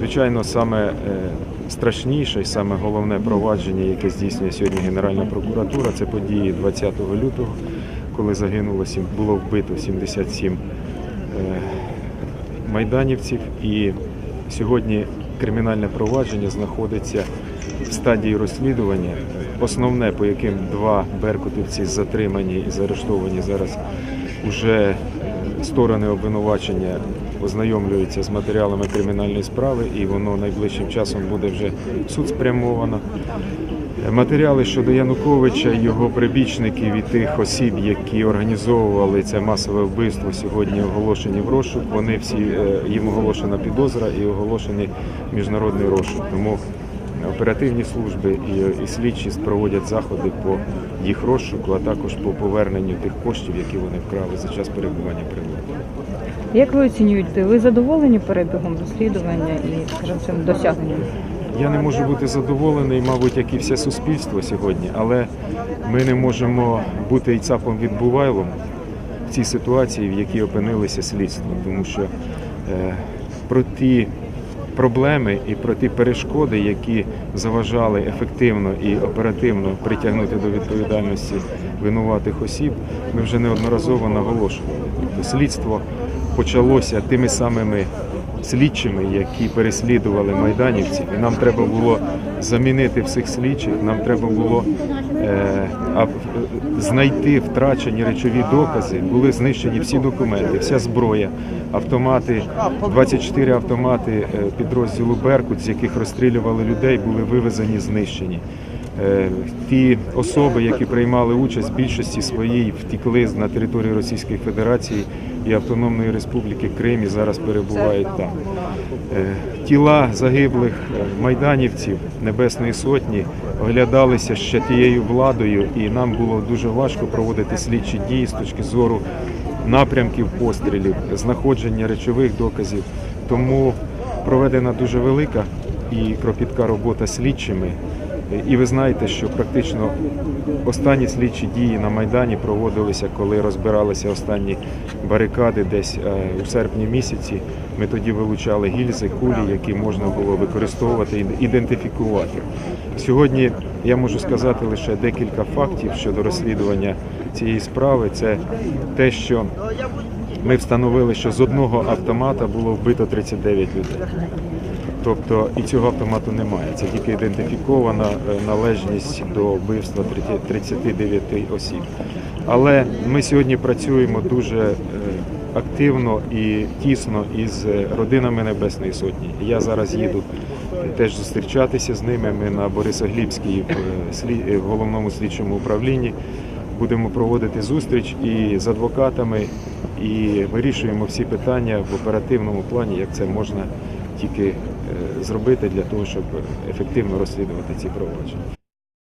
Звичайно, саме е, страшніше і саме головне провадження, яке здійснює сьогодні Генеральна прокуратура, це події 20 лютого, коли загинуло було вбито 77 е, майданівців. І сьогодні кримінальне провадження знаходиться в стадії розслідування. Основне, по яким два беркутівці затримані і заарештовані зараз уже сторони обвинувачення ознайомлюються з матеріалами кримінальної справи, і воно найближчим часом буде вже суд спрямовано. Матеріали щодо Януковича, його прибічників і тих осіб, які організовували це масове вбивство, сьогодні оголошені в розшук. Вони всі е, їм оголошена підозра і оголошений міжнародний розшук. Тому оперативні служби і слідчі проводять заходи по їх розшуку, а також по поверненню тих коштів, які вони вкрали за час перебування при владі. Як ви оцінюєте? Ви задоволені перебігом розслідування і, скажімо, цим досягненням? Я не можу бути задоволений, мабуть, як і все суспільство сьогодні, але ми не можемо бути і цапом відбувайлом в цій ситуації, в якій опинилися слідство, тому що е, про ті проблеми і про ті перешкоди, які заважали ефективно і оперативно притягнути до відповідальності винуватих осіб, ми вже неодноразово наголошували. Тобто слідство почалося тими самими слідчими, які переслідували майданівців. І нам треба було замінити всіх слідчих, нам треба було е, е, знайти втрачені речові докази, були знищені всі документи, вся зброя, автомати, 24 автомати е, підрозділу Беркут, з яких розстрілювали людей, були вивезені, знищені. Е, Ті особи, які приймали участь, в більшості своїй втікли на територію Російської Федерації і Автономної Республіки Крим і зараз перебувають там. Е, Тіла загиблих е, майданівців Небесної Сотні оглядалися ще тією владою, і нам було дуже важко проводити слідчі дії з точки зору напрямків пострілів, знаходження речових доказів. Тому проведена дуже велика і кропітка робота слідчими. І ви знаєте, що практично останні слідчі дії на Майдані проводилися, коли розбиралися останні барикади десь е, у серпні місяці. Ми тоді вилучали гільзи, кулі, які можна було використовувати і ідентифікувати. Сьогодні я можу сказати лише декілька фактів щодо розслідування цієї справи. Це те, що ми встановили, що з одного автомата було вбито 39 людей. Тобто і цього автомату немає. Це тільки ідентифікована е, належність до вбивства 39 осіб. Але ми сьогодні працюємо дуже е, активно і тісно із е, родинами Небесної Сотні. Я зараз їду теж зустрічатися з ними. Ми на Борисоглібській в головному слідчому управлінні будемо проводити зустріч і з адвокатами, і вирішуємо всі питання в оперативному плані, як це можна тільки е, зробити для того, щоб ефективно розслідувати ці провадження.